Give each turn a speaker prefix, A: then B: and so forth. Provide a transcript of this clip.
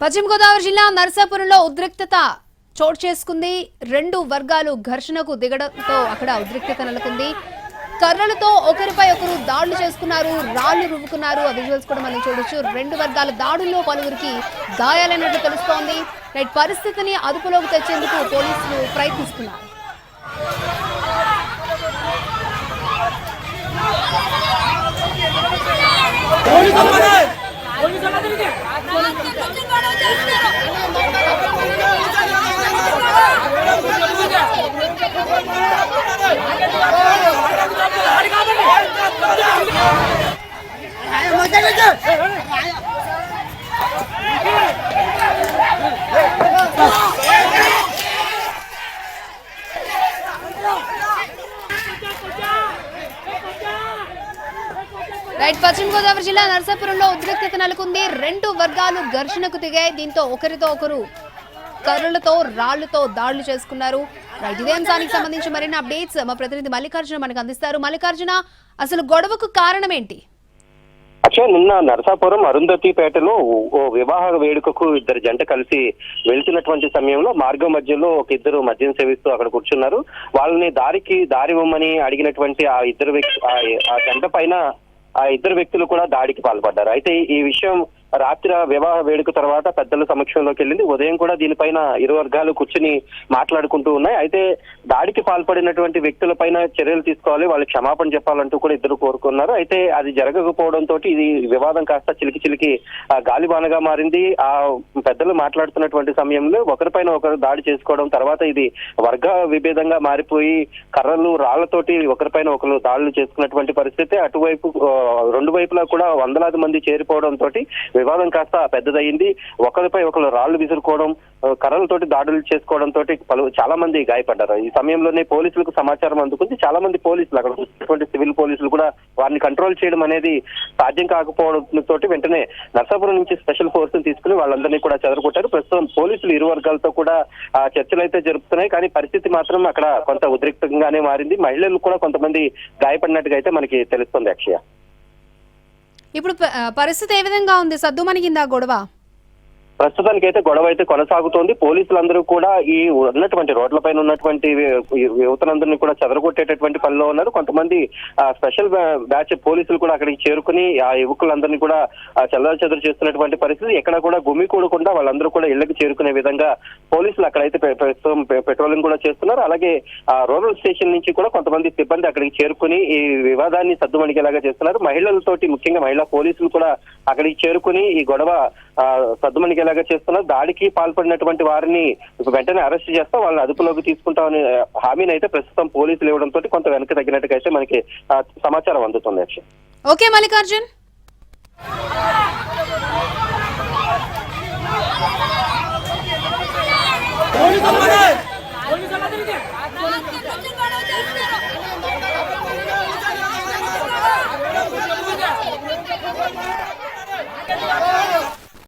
A: పశ్చిమ గోదావరి జిల్లా నర్సాపురంలో ఉద్రిక్తత చోటు చేసుకుంది. రెండు వర్గాలు ఘర్షణకు దిగడంతో అక్కడ ఉద్రిక్తత నెలకొంది. కర్రలతో ఒకరిపై ఒకరు దాడులు చేసుకున్నారు. రాళ్ళు రువ్వుకున్నారు. ఆ విజువల్స్ కూడా మనం చూడొచ్చు. రెండు వర్గాల దాడుల్లో పలువురికి గాయాలైనట్లు తెలుస్తోంది. పరిస్థితిని అదుపులోకి తెచ్చేందుకు పోలీసులు ప్రయత్నిస్తున్నారు. Yeah. రైట్ పశ్చిమ గోదావరి జిల్లా నరసాపురంలో ఉద్రిక్తత నెలకొంది. రెండు వర్గాలు ఘర్షణకు దిగాయి. దీంతో ఒకరితో ఒకరు కర్రలతో రాళ్ళతో దాడులు చేసుకున్నారు. రైట్ ఇదే అంశానికి సంబంధించి మరిన్ని అప్డేట్స్ మా ప్రతినిధి మల్లికార్జున మనకు అందిస్తారు. మల్లికార్జున అసలు గొడవకు కారణం ఏంటి?
B: అక్షయ్ నిన్న నరసాపురం అరుంధతిపేటలో ఓ వివాహ వేడుకకు ఇద్దరు జంట కలిసి వెళ్తున్నటువంటి సమయంలో మార్గం మధ్యలో ఒక ఇద్దరు మద్యం సేవిస్తూ అక్కడ కూర్చున్నారు. వాళ్ళని దారికి దారి ఇవ్వమని అడిగినటువంటి ఆ ఇద్దరు వ్యక్తి ఆ- ఆ జంట పైన ఆ ఇద్దరు వ్యక్తులు కూడా దాడికి పాల్పడ్డారు. అయితే ఈ విషయం రాత్రి వివాహ వేడుక తర్వాత పెద్దల సమక్షంలోకి వెళ్ళింది. ఉదయం కూడా దీనిపైన ఇరు వర్గాలు కూర్చుని మాట్లాడుకుంటూ ఉన్నాయి. అయితే దాడికి పాల్పడినటువంటి వ్యక్తుల పైన చర్యలు తీసుకోవాలి. వాళ్ళు క్షమాపణ చెప్పాలంటూ కూడా ఇద్దరు కోరుకున్నారు. అయితే అది జరగకపోవడంతో ఇది వివాదం కాస్త చిలికి చిలికి ఆ, గాలిబానగా మారింది. ఆ పెద్దలు మాట్లాడుతున్నటువంటి సమయంలో ఒకరిపైన ఒకరు దాడి చేసుకోవడం తర్వాత ఇది వర్గ విభేదంగా మారిపోయి కర్రలు రాళ్ళతోటి ఒకరిపైన ఒకరు దాడులు చేసుకున్నటువంటి పరిస్థితి. అటువైపు రెండు వైపులా కూడా వందలాది మంది చేరిపోవడం తోటి వివాదం కాస్త పెద్దదయ్యింది. ఒకరిపై ఒకరు రాళ్ళు విసురుకోవడం కర్రలతోటి దాడులు చేసుకోవడం తోటి పలు చాలా మంది గాయపడ్డారు. ఈ సమయంలోనే పోలీసులకు సమాచారం అందుకుంది. చాలా మంది పోలీసులు అక్కడ ఉన్నటువంటి సివిల్ పోలీసులు కూడా వారిని కంట్రోల్ చేయడం అనేది సాధ్యం కాకపోవడం తోటి వెంటనే నర్సాపురం నుంచి స్పెషల్ ఫోర్స్ తీసుకుని వాళ్ళందరినీ కూడా చెదరగొట్టారు. ప్రస్తుతం పోలీసులు ఇరు వర్గాలతో కూడా ఆ, చర్చలు అయితే జరుపుతున్నాయి. కానీ పరిస్థితి మాత్రం అక్కడ కొంత ఉద్రిక్తంగానే మారింది. మహిళలు కూడా కొంతమంది గాయపడినట్టుగా అయితే మనకి తెలుస్తుంది అక్షయ.
A: ఇప్పుడు ప- పరిస్థితి ఏ విధంగా ఉంది? సద్దు సద్దుమణిగిందా గొడవ?
B: ప్రస్తుతానికి అయితే గొడవ అయితే కొనసాగుతోంది. పోలీసులందరూ కూడా ఈ ఉన్నటువంటి రోడ్ల పైన ఉన్నటువంటి యువతలందరినీ కూడా చెదరగొట్టేటటువంటి పనిలో ఉన్నారు. కొంతమంది ఆ, స్పెషల్ బ్యాచ్ పోలీసులు కూడా అక్కడికి చేరుకుని ఆ యువకులందరినీ కూడా చెల్లర చెదరు చేస్తున్నటువంటి పరిస్థితి. ఎక్కడ కూడా గుమి కూడకుండా వాళ్ళందరూ కూడా ఇళ్ళకు చేరుకునే విధంగా పోలీసులు అక్కడైతే ప్రస్తుతం పెట్రోలింగ్ కూడా చేస్తున్నారు. అలాగే ఆ రూరల్ స్టేషన్ నుంచి కూడా కొంతమంది సిబ్బంది అక్కడికి చేరుకుని ఈ వివాదాన్ని సద్దుమణిగేలాగా చేస్తున్నారు. మహిళలతోటి ముఖ్యంగా మహిళా పోలీసులు కూడా అక్కడికి చేరుకుని ఈ గొడవ ఆ, సద్దుమణిగేలాగా చేస్తున్నారు దాడికి పాల్పడినటువంటి వారిని వెంటనే అరెస్ట్ చేస్తా వాళ్ళని అదుపులోకి తీసుకుంటామని హామీని అయితే ప్రస్తుతం పోలీసులు ఇవ్వడంతో కొంత వెనక్కి తగ్గినట్టుగా అయితే మనకి సమాచారం అందుతుంది
A: ఓకే మల్లికార్జున్.
C: పోలీసు